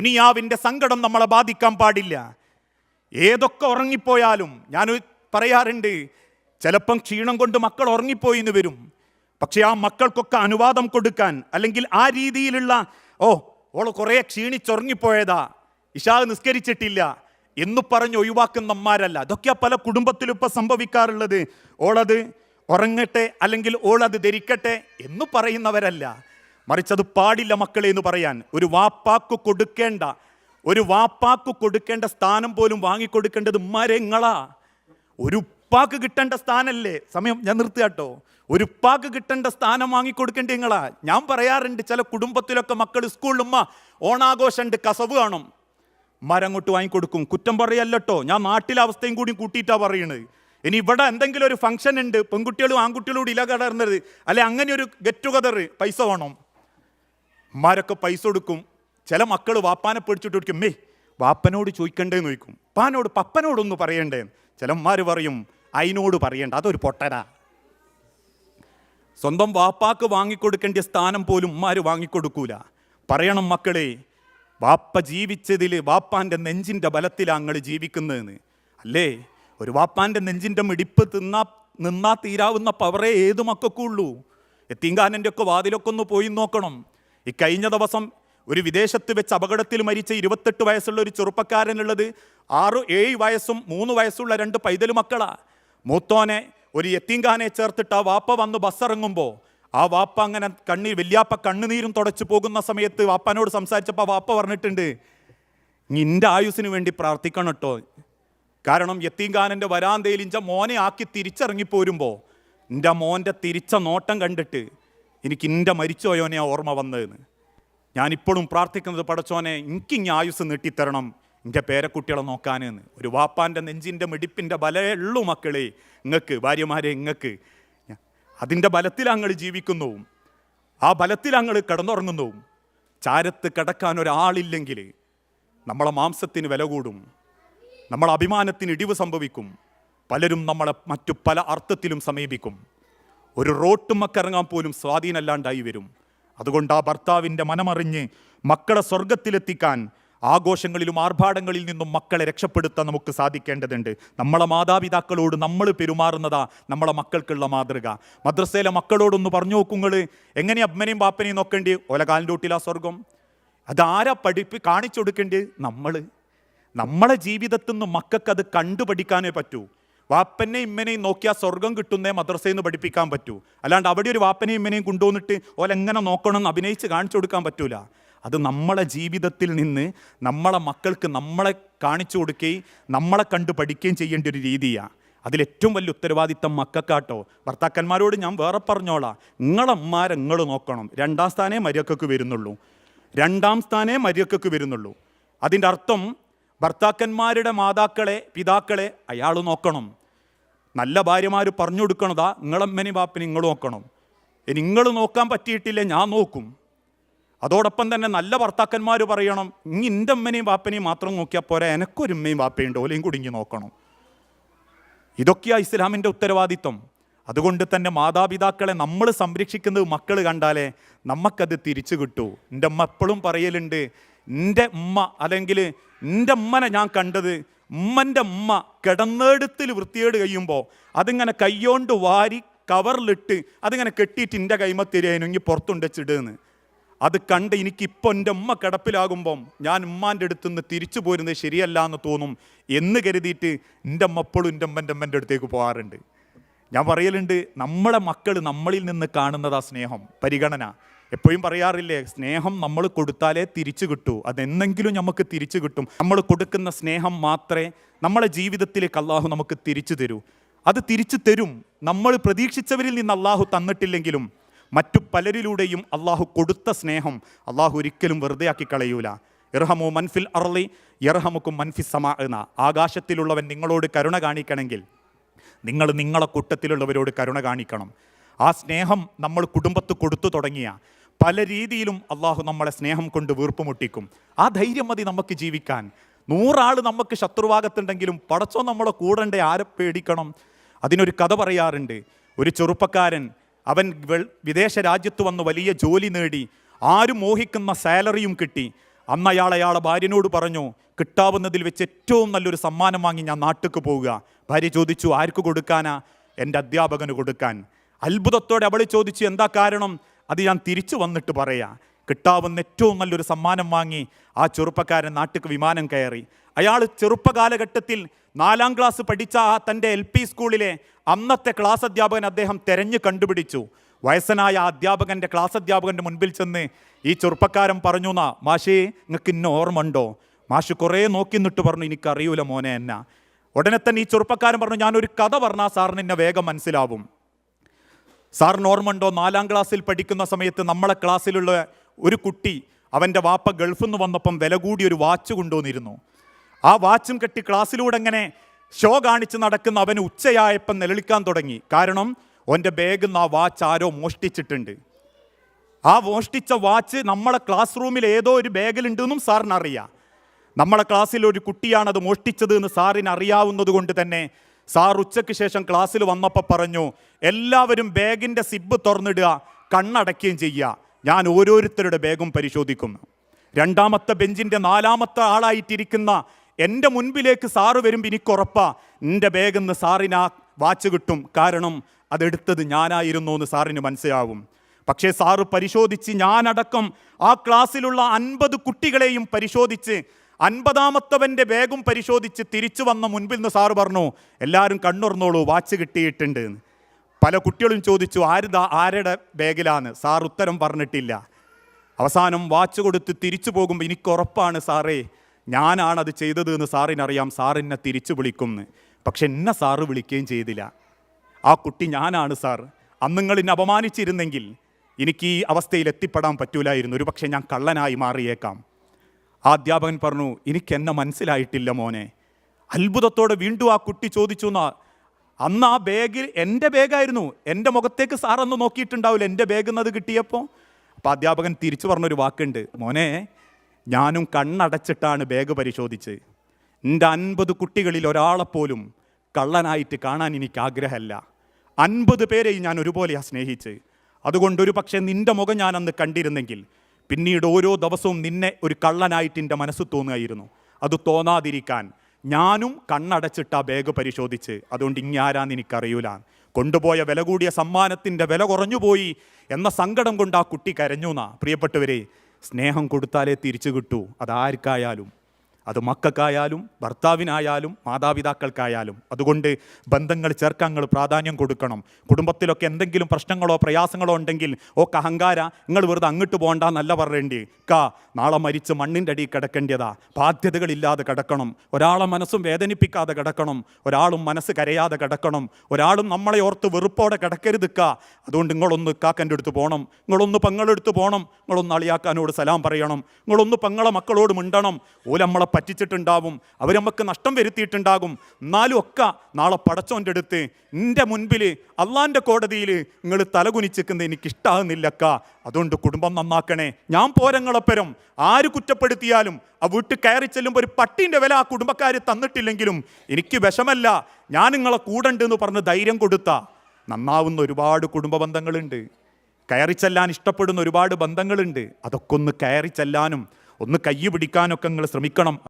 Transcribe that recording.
ദുനിയാവിന്റെ സങ്കടം നമ്മളെ ബാധിക്കാൻ പാടില്ല. ഏതൊക്കെ ഉറങ്ങിപ്പോയാലും ഞാൻ പറയാറുണ്ട് ചിലപ്പം ക്ഷീണം കൊണ്ട് മക്കൾ ഉറങ്ങിപ്പോയി എന്ന് വരും. പക്ഷേ ആ മക്കൾക്കൊക്കെ അനുവാദം കൊടുക്കാൻ അല്ലെങ്കിൽ ആ രീതിയിലുള്ള ഓ ഓൾ കുറേ ക്ഷീണിച്ചുറങ്ങിപ്പോയതാ ഇഷാ നിസ്കരിച്ചിട്ടില്ല എന്ന് പറഞ്ഞ് ഒഴിവാക്കുന്ന അമ്മാരല്ല അതൊക്കെയാ പല കുടുംബത്തിലും ഇപ്പം സംഭവിക്കാറുള്ളത്. ഓളത് ഉറങ്ങട്ടെ അല്ലെങ്കിൽ ഓളത് ധരിക്കട്ടെ എന്ന് പറയുന്നവരല്ല. മറിച്ച് അത് പാടില്ല മക്കളെ എന്ന് പറയാൻ. ഒരു വാപ്പാക്ക് കൊടുക്കേണ്ട ഒരു വാപ്പാക്ക് കൊടുക്കേണ്ട സ്ഥാനം പോലും വാങ്ങിക്കൊടുക്കേണ്ടത് ഉമ്മാരെങ്ങളാ ഒരു ഉപ്പാക്ക് കിട്ടേണ്ട സ്ഥാനല്ലേ? സമയം ഞാൻ നിർത്തുകട്ടോ ഒരു ഉപ്പാക്ക് കിട്ടേണ്ട സ്ഥാനം വാങ്ങിക്കൊടുക്കേണ്ട നിങ്ങളാ. ഞാൻ പറയാറുണ്ട് ചില കുടുംബത്തിലൊക്കെ മക്കൾ സ്കൂളിൽ ഉമ്മ ഓണാഘോഷമുണ്ട് കസവ് കാണും. മരം അങ്ങോട്ട് വാങ്ങിക്കൊടുക്കും. കുറ്റം പറയല്ലോ ഞാൻ നാട്ടിലെ അവസ്ഥയും കൂടി കൂട്ടിയിട്ടാ പറയുന്നത് ഇനി ഇവിടെ എന്തെങ്കിലും ഒരു ഫംഗ്ഷൻ ഉണ്ട് പെൺകുട്ടികളും ആൺകുട്ടികളും കൂടി ഇല കടർന്നത് അല്ലെ അങ്ങനെ ഒരു ഗെറ്റ് ടുഗദർ പൈസ വേണം. ഉമ്മാരൊക്കെ പൈസ കൊടുക്കും. ചില മക്കൾ വാപ്പാനെ പിടിച്ചിട്ട് കൊടുക്കും മേ വാപ്പനോട് ചോദിക്കണ്ടേന്ന് ചോദിക്കും. പാനോട് പപ്പനോടൊന്ന് പറയണ്ടേ ചിലന്മാർ പറയും അതിനോട് പറയണ്ട അതൊരു പൊട്ടന. സ്വന്തം വാപ്പാക്ക് വാങ്ങിക്കൊടുക്കേണ്ട സ്ഥാനം പോലും ഉമ്മാർ വാങ്ങിക്കൊടുക്കൂല. പറയണം മക്കളെ വാപ്പ ജീവിച്ചതിൽ വാപ്പാന്റെ നെഞ്ചിന്റെ ബലത്തിലാണ് അങ്ങൾ ജീവിക്കുന്നതെന്ന്. അല്ലേ? ഒരു വാപ്പാന്റെ നെഞ്ചിന്റെ മിടിപ്പ് തിന്നാ നിന്നാ തീരാവുന്ന പവറേ ഏത് മക്കൾക്കുള്ളൂ? എത്തിങ്കാനന്റെ ഒക്കെ വാതിലൊക്കെ ഒന്ന് പോയി നോക്കണം. ഈ കഴിഞ്ഞ ദിവസം ഒരു വിദേശത്ത് വെച്ച് അപകടത്തിൽ മരിച്ച ഇരുപത്തെട്ട് വയസ്സുള്ള ഒരു ചെറുപ്പക്കാരനുള്ളത് ആറ് ഏഴ് വയസ്സും മൂന്ന് വയസ്സുള്ള രണ്ട് പൈതൽ മക്കളാ. മൂത്തോനെ ഒരു എത്തിങ്കാനെ ചേർത്തിട്ട് ആ വാപ്പ വന്ന് ബസ്സിറങ്ങുമ്പോൾ ആ വാപ്പ അങ്ങനെ കണ്ണീർ വല്യാപ്പ കണ്ണുനീരും തുടച്ചു പോകുന്ന സമയത്ത് വാപ്പനോട് സംസാരിച്ചപ്പോൾ വാപ്പ പറഞ്ഞിട്ടുണ്ട് നിന്റെ ആയുസിന് വേണ്ടി പ്രാർത്ഥിക്കണം കേട്ടോ കാരണം എത്തിങ്കാനന്റെ വരാന്തയിൽ ഇഞ്ച മോനെ ആക്കി തിരിച്ചിറങ്ങി പോരുമ്പോൾ എന്റെ മോന്റെ തിരിച്ച നോട്ടം കണ്ടിട്ട് എനിക്ക് എന്റെ മരിച്ചോയോനെ ഓർമ്മ വന്നതെന്ന്. ഞാനിപ്പോഴും പ്രാർത്ഥിക്കുന്നത് പടച്ചോനെ എനിക്ക് ഇനി ആയുസ് നീട്ടിത്തരണം എന്റെ പേരക്കുട്ടികളെ നോക്കാനെന്ന്. ഒരു വാപ്പാന്റെ നെഞ്ചിന്റെ മിടിപ്പിന്റെ ബലയുള്ളൂ മക്കളെ ഇങ്ങക്ക് ഭാര്യമാരെ ഇങ്ങക്ക്. അതിന്റെ ബലത്തിൽ അങ്ങൾ ജീവിക്കുന്നു ആ ബലത്തിൽ അങ്ങൾ കിടന്നുറങ്ങുന്നു ചാരത്ത് കിടക്കാൻ ഒരാളില്ലെങ്കിൽ നമ്മളെ മാംസത്തിന് വില കൂടും. നമ്മളെ അഭിമാനത്തിന് ഇടിവ് സംഭവിക്കും. പലരും നമ്മളെ മറ്റു പല അർത്ഥത്തിലും സമീപിക്കും. ഒരു റോട്ടുമൊക്കെ മക്കിറങ്ങാൻ പോലും സ്വാധീനമല്ലാണ്ടായി വരും. അതുകൊണ്ട് ആ ഭർത്താവിന്റെ മനമറിഞ്ഞ് മക്കളെ സ്വർഗത്തിലെത്തിക്കാൻ ആഘോഷങ്ങളിലും ആർഭാടങ്ങളിൽ നിന്നും മക്കളെ രക്ഷപ്പെടുത്താൻ നമുക്ക് സാധിക്കേണ്ടതുണ്ട്. നമ്മളെ മാതാപിതാക്കളോട് നമ്മൾ പെരുമാറുന്നതാ നമ്മളെ മക്കൾക്കുള്ള മാതൃക. മദ്രസയിലെ മക്കളോടൊന്ന് പറഞ്ഞു നോക്കുങ്ങൾ എങ്ങനെ അമ്മനെയും പാപ്പനെയും നോക്കേണ്ടി? ഒലകാലിന്റെ ഒട്ടിലാ സ്വർഗം. അതാരാ പഠിപ്പ് കാണിച്ചു കൊടുക്കേണ്ടി നമ്മൾ നമ്മളെ ജീവിതത്തിൽ നിന്ന് മക്കൾക്ക് അത് കണ്ടുപഠിക്കാനേ പറ്റൂ. വാപ്പനെയും ഇമ്മനെയും നോക്കിയാൽ സ്വർഗം കിട്ടുന്നേ മദ്രസയിൽ നിന്ന് പഠിപ്പിക്കാൻ പറ്റൂ. അല്ലാണ്ട് അവിടെ ഒരു വാപ്പനെയും ഇമ്മനെയും കൊണ്ടുവന്നിട്ട് ഓലെങ്ങനെ നോക്കണം എന്ന് അഭിനയിച്ച് കാണിച്ചു കൊടുക്കാൻ പറ്റൂല. അത് നമ്മളെ ജീവിതത്തിൽ നിന്ന് നമ്മളെ മക്കൾക്ക് നമ്മളെ കാണിച്ചു കൊടുക്കുകയും നമ്മളെ കണ്ടു പഠിക്കുകയും ചെയ്യേണ്ട ഒരു രീതിയാണ് അതിലേറ്റവും വലിയ ഉത്തരവാദിത്തം മക്കൾക്കാട്ടോ. ഭർത്താക്കന്മാരോട് ഞാൻ വേറെ പറഞ്ഞോളാം. നിങ്ങളമ്മാരെ നിങ്ങൾ നോക്കണം. രണ്ടാം സ്ഥാനേ മര്യാദയ്ക്ക് വരുന്നുള്ളൂ. രണ്ടാം സ്ഥാനേ മര്യാദയ്ക്ക് വരുന്നുള്ളൂ. അതിന്റെ അർത്ഥം ഭർത്താക്കന്മാരുടെ മാതാക്കളെ പിതാക്കളെ അയാൾ നോക്കണം. നല്ല ഭാര്യമാർ പറഞ്ഞു കൊടുക്കണതാ നിങ്ങളമ്മനി ബാപ്പിന് നിങ്ങൾ നോക്കണം. നിങ്ങൾ നോക്കാൻ പറ്റിയിട്ടില്ല ഞാൻ നോക്കും. അതോടൊപ്പം തന്നെ നല്ല ഭർത്താക്കന്മാർ പറയണം ഇനി എന്റെ അമ്മനെയും ബാപ്പനെയും മാത്രം നോക്കിയാൽ പോരെ എനക്കൊരു ഉമ്മയും ബാപ്പയുണ്ട് ഓലെയും കുടുങ്ങി നോക്കണം. ഇതൊക്കെയാണ് ഇസ്ലാമിന്റെ ഉത്തരവാദിത്വം. അതുകൊണ്ട് തന്നെ മാതാപിതാക്കളെ നമ്മൾ സംരക്ഷിക്കുന്നത് മക്കൾ കണ്ടാലേ നമുക്കത് തിരിച്ചു കിട്ടൂ. എന്റെ അമ്മ എപ്പോഴും പറയലുണ്ട് എന്റെ ഉമ്മ അല്ലെങ്കിൽ എന്റെ ഉമ്മനെ ഞാൻ കണ്ടത് ഉമ്മന്റെ ഉമ്മ കിടന്നെടുത്തിൽ വൃത്തിയേട് കഴിയുമ്പോൾ അതിങ്ങനെ കൈയോണ്ട് വാരി കവറിലിട്ട് അതിങ്ങനെ കെട്ടിയിട്ട് എന്റെ കൈമത്തിരേനു ഇനി പുറത്തുണ്ടെച്ചിടുന്ന് അത് കണ്ട് എനിക്കിപ്പോൾ എന്റെ ഉമ്മ കിടപ്പിലാകുമ്പം ഞാൻ ഉമ്മാന്റെ അടുത്ത് നിന്ന് തിരിച്ചു പോരുന്നത് ശരിയല്ല എന്ന് തോന്നും എന്ന് കരുതിയിട്ട് എന്റെ അമ്മ എന്റെ അമ്മന്റെ അമ്മന്റെ അടുത്തേക്ക് പോകാറുണ്ട്. ഞാൻ പറയലുണ്ട് നമ്മളെ മക്കൾ നമ്മളിൽ നിന്ന് കാണുന്നതാ സ്നേഹം പരിഗണന. എപ്പോഴും പറയാറില്ലേ സ്നേഹം നമ്മൾ കൊടുത്താലേ തിരിച്ചു കിട്ടൂ. അതെന്തെങ്കിലും നമുക്ക് തിരിച്ചു കിട്ടും. നമ്മൾ കൊടുക്കുന്ന സ്നേഹം മാത്രമേ നമ്മളെ ജീവിതത്തിലേക്ക് അള്ളാഹു നമുക്ക് തിരിച്ചു തരൂ. അത് തിരിച്ചു തരും. നമ്മൾ പ്രതീക്ഷിച്ചവരിൽ നിന്ന് അള്ളാഹു തന്നിട്ടില്ലെങ്കിലും മറ്റു പലരിലൂടെയും അള്ളാഹു കൊടുത്ത സ്നേഹം അള്ളാഹു ഒരിക്കലും വെറുതെ ആക്കി കളയൂല. ഇർഹമു മൻഫിൽ അർലി ഇർഹമുക്കും മൻഫി സമ എന്ന ആകാശത്തിലുള്ളവൻ നിങ്ങളോട് കരുണ കാണിക്കണമെങ്കിൽ നിങ്ങൾ നിങ്ങളെ കൂട്ടത്തിലുള്ളവരോട് കരുണ കാണിക്കണം. ആ സ്നേഹം നമ്മൾ കുടുംബത്ത് കൊടുത്തു തുടങ്ങിയ പല രീതിയിലും അള്ളാഹു നമ്മളെ സ്നേഹം കൊണ്ട് വീർപ്പുമുട്ടിക്കും. ആ ധൈര്യം മതി നമുക്ക് ജീവിക്കാൻ. നൂറാൾ നമുക്ക് ശത്രുവാകത്തുണ്ടെങ്കിലും പടച്ചോ നമ്മളെ കൂടണ്ടേ ആരെ പേടിക്കണം? അതിനൊരു കഥ പറയാറുണ്ട്. ഒരു ചെറുപ്പക്കാരൻ അവൻ വിദേശ രാജ്യത്ത് വന്ന് വലിയ ജോലി നേടി. ആരും മോഹിക്കുന്ന സാലറിയും കിട്ടി. അന്ന് അയാൾ അയാളെ ഭാര്യനോട് പറഞ്ഞു കിട്ടാവുന്നതിൽ വെച്ച് ഏറ്റവും നല്ലൊരു സമ്മാനം വാങ്ങി ഞാൻ നാട്ടിലേക്ക് പോവുക. ഭാര്യ ചോദിച്ചു ആർക്ക് കൊടുക്കാനാ? എന്റെ അധ്യാപകന് കൊടുക്കാൻ. അത്ഭുതത്തോടെ അവൾ ചോദിച്ചു എന്താ കാരണം? അത് ഞാൻ തിരിച്ചു വന്നിട്ട് പറയാം. കിട്ടാവുന്ന ഏറ്റവും നല്ലൊരു സമ്മാനം വാങ്ങി ആ ചെറുപ്പക്കാരൻ നാട്ടിക്ക് വിമാനം കയറി. അയാൾ ചെറുപ്പകാലഘട്ടത്തിൽ നാലാം ക്ലാസ് പഠിച്ച ആ തന്റെ എൽ പി സ്കൂളിലെ അന്നത്തെ ക്ലാസ് അധ്യാപകൻ അദ്ദേഹം തെരഞ്ഞു കണ്ടുപിടിച്ചു. വയസ്സനായ അധ്യാപകന്റെ ക്ലാസ് അധ്യാപകന്റെ മുൻപിൽ ചെന്ന് ഈ ചെറുപ്പക്കാരൻ പറഞ്ഞു എന്നാ മാഷേ നിങ്ങൾക്ക് ഇന്ന ഓർമ്മ ഉണ്ടോ മാഷ് കുറേ നോക്കി നിന്നിട്ട് പറഞ്ഞു എനിക്കറിയൂല മോനെ എന്നാ. ഉടനെ തന്നെ ഈ ചെറുപ്പക്കാരൻ പറഞ്ഞു ഞാനൊരു കഥ പറഞ്ഞാൽ സാറിന് എന്നെ വേഗം മനസ്സിലാവും. സാറിന് ഓർമ്മയുണ്ടോ നാലാം ക്ലാസ്സിൽ പഠിക്കുന്ന സമയത്ത് നമ്മളെ ക്ലാസ്സിലുള്ള ഒരു കുട്ടി അവന്റെ വാപ്പ ഗൾഫിൽ നിന്ന് വന്നപ്പം വില കൂടി ഒരു വാച്ച് കൊണ്ടുവന്നിരുന്നു. ആ വാച്ചും കെട്ടി ക്ലാസ്സിലൂടെ അങ്ങനെ ഷോ കാണിച്ച് നടക്കുന്ന അവന് ഉച്ചയായപ്പം നിലളിക്കാൻ തുടങ്ങി. കാരണം ഓന്റെ ബാഗിൽ നിന്ന് ആ വാച്ച് ആരോ മോഷ്ടിച്ചിട്ടുണ്ട്. ആ മോഷ്ടിച്ച വാച്ച് നമ്മളെ ക്ലാസ് റൂമിൽ ഏതോ ഒരു ബാഗിലുണ്ടെന്നും സാറിന് അറിയാം നമ്മളെ ക്ലാസ്സിൽ ഒരു കുട്ടിയാണ് അത് മോഷ്ടിച്ചത് എന്ന് സാറിന് അറിയാവുന്നത് കൊണ്ട് തന്നെ സാർ ഉച്ചയ്ക്ക് ശേഷം ക്ലാസ്സിൽ വന്നപ്പോൾ പറഞ്ഞു എല്ലാവരും ബാഗിന്റെ സിബ് തുറന്നിടുക കണ്ണടയ്ക്കുകയും ചെയ്യുക. ഞാൻ ഓരോരുത്തരുടെ ബാഗും പരിശോധിക്കും. രണ്ടാമത്തെ ബെഞ്ചിന്റെ നാലാമത്തെ ആളായിട്ടിരിക്കുന്ന എന്റെ മുൻപിലേക്ക് സാറ് വരുമ്പോൾ എനിക്കുറപ്പാ എന്റെ ബാഗിൽ നിന്ന് സാറിന് ആ വാച്ച് കിട്ടും. കാരണം അതെടുത്തത് ഞാനായിരുന്നു എന്ന് സാറിന് മനസ്സിലാവും. പക്ഷേ സാറ് പരിശോധിച്ച് ഞാനടക്കം ആ ക്ലാസ്സിലുള്ള അൻപത് കുട്ടികളെയും പരിശോധിച്ച് അൻപതാമത്തവന്റെ ബാഗും പരിശോധിച്ച് തിരിച്ചു വന്ന മുൻപിൽ നിന്ന് സാറ് പറഞ്ഞു എല്ലാവരും കണ്ണുറന്നോളൂ വാച്ച് കിട്ടിയിട്ടുണ്ട്. പല കുട്ടികളും ചോദിച്ചു ആരുതാ ആരുടെ ബാഗിലാണ്? സാർ ഉത്തരം പറഞ്ഞിട്ടില്ല. അവസാനം വാച്ച് കൊടുത്ത് തിരിച്ചു പോകുമ്പോൾ എനിക്ക് ഉറപ്പാണ് സാറേ അത് ചെയ്തത് എന്ന് സാറിനറിയാം സാറിനെ തിരിച്ചു വിളിക്കുമെന്ന് പക്ഷെ എന്നെ സാറ് വിളിക്കുകയും ചെയ്തില്ല. ആ കുട്ടി ഞാനാണ് സാർ. അന്ന് നിങ്ങൾ എന്നെ അപമാനിച്ചിരുന്നെങ്കിൽ എനിക്ക് ഈ അവസ്ഥയിൽ എത്തിപ്പെടാൻ പറ്റൂലായിരുന്നു. ഒരു പക്ഷേ ഞാൻ കള്ളനായി മാറിയേക്കാം. ആ അധ്യാപകൻ പറഞ്ഞു എനിക്ക് എന്നെ മനസ്സിലായിട്ടില്ല മോനെ. അത്ഭുതത്തോടെ വീണ്ടും ആ കുട്ടി ചോദിച്ചു എന്നാ അന്ന് ആ ബാഗിൽ എന്റെ ബാഗായിരുന്നു. എന്റെ മുഖത്തേക്ക് സാറൊന്ന് നോക്കിയിട്ടുണ്ടാവില്ല. എന്റെ ബാഗ് നിന്ന് അത് കിട്ടിയപ്പോൾ അപ്പോൾ അധ്യാപകൻ തിരിച്ചു പറഞ്ഞൊരു വാക്കുണ്ട് മോനെ ഞാനും കണ്ണടച്ചിട്ടാണ് ബാഗ് പരിശോധിച്ച് എന്റെ അൻപത് കുട്ടികളിൽ ഒരാളെപ്പോലും കള്ളനായിട്ട് കാണാൻ എനിക്ക് ആഗ്രഹമല്ല. അൻപത് പേരെയും ഞാൻ ഒരുപോലെയാണ് സ്നേഹിച്ച് അതുകൊണ്ട് ഒരു പക്ഷേ നിന്റെ മുഖം ഞാൻ അന്ന് കണ്ടിരുന്നെങ്കിൽ പിന്നീട് ഓരോ ദിവസവും നിന്നെ ഒരു കള്ളനായിട്ട് എന്റെ മനസ്സ് തോന്നുകയായിരുന്നു. അത് തോന്നാതിരിക്കാൻ ഞാനും കണ്ണടച്ചിട്ട് ആ ബാഗ് പരിശോധിച്ച് അതുകൊണ്ട് ഇങ്ങാരാന്ന് എനിക്കറിയൂല. കൊണ്ടുപോയ വില കൂടിയ സമ്മാനത്തിന്റെ വില കുറഞ്ഞുപോയി എന്ന സങ്കടം കൊണ്ട് ആ കുട്ടി കരഞ്ഞു എന്നാ പ്രിയപ്പെട്ടവരെ സ്നേഹം കൊടുത്താലേ തിരിച്ചു കിട്ടൂ. അതാർക്കായാലും. അത് മക്കൾക്കായാലും ഭർത്താവിനായാലും മാതാപിതാക്കൾക്കായാലും. അതുകൊണ്ട് ബന്ധങ്ങൾ ചേർക്കാങ്ങൾ പ്രാധാന്യം കൊടുക്കണം. കുടുംബത്തിലൊക്കെ എന്തെങ്കിലും പ്രശ്നങ്ങളോ പ്രയാസങ്ങളോ ഉണ്ടെങ്കിൽ ഓ അഹങ്കാര നിങ്ങൾ വെറുതെ അങ്ങോട്ട് പോകണ്ടെന്നല്ല പറയേണ്ടി. കാ നാളെ മരിച്ച് മണ്ണിന്റെ അടിയിൽ കിടക്കേണ്ടതാ. ബാധ്യതകളില്ലാതെ കിടക്കണം. ഒരാളെ മനസ്സും വേദനിപ്പിക്കാതെ കിടക്കണം. ഒരാളും മനസ്സ് കരയാതെ കിടക്കണം. ഒരാളും നമ്മളെ ഓർത്ത് വെറുപ്പോടെ കിടക്കരുത് കാ. അതുകൊണ്ട് നിങ്ങളൊന്ന് കാക്കന്റെ അടുത്ത് പോകണം. നിങ്ങളൊന്ന് പങ്ങളെടുത്ത് പോകണം. നിങ്ങളൊന്ന് അളിയാക്കാനോട് സലാം പറയണം. നിങ്ങളൊന്ന് പങ്ങളെ മക്കളോട് മിണ്ടണം. ഓല നമ്മളെ പറ്റിച്ചിട്ടുണ്ടാവും. അവർ നമുക്ക് നഷ്ടം വരുത്തിയിട്ടുണ്ടാകും. എന്നാലും ഒക്കെ നാളെ പടച്ചോന്റെ അടുത്ത് എന്റെ മുൻപിൽ അള്ളാന്റെ കോടതിയിൽ നിങ്ങൾ തലകുനിച്ചിരിക്കുന്നത് എനിക്കിഷ്ടാകുന്നില്ലക്ക. അതുകൊണ്ട് കുടുംബം നന്നാക്കണേ. ഞാൻ പോരങ്ങളപ്പരം ആര് കുറ്റപ്പെടുത്തിയാലും ആ വീട്ടിൽ കയറി ചെല്ലുമ്പോൾ ഒരു പട്ടീന്റെ വില ആ കുടുംബക്കാർ തന്നിട്ടില്ലെങ്കിലും എനിക്ക് വിഷമല്ല. ഞാൻ നിങ്ങളെ കൂടണ്ട് എന്ന് പറഞ്ഞ് ധൈര്യം കൊടുത്ത. നന്നാവുന്ന ഒരുപാട് കുടുംബ ബന്ധങ്ങളുണ്ട്. കയറി ചെല്ലാൻ ഇഷ്ടപ്പെടുന്ന ഒരുപാട് ബന്ധങ്ങളുണ്ട്. അതൊക്കെ ഒന്ന് കയറി ചെല്ലാനും ഒന്ന് കയ്യ് പിടിക്കാനൊക്കെ നിങ്ങൾ ശ്രമിക്കണം.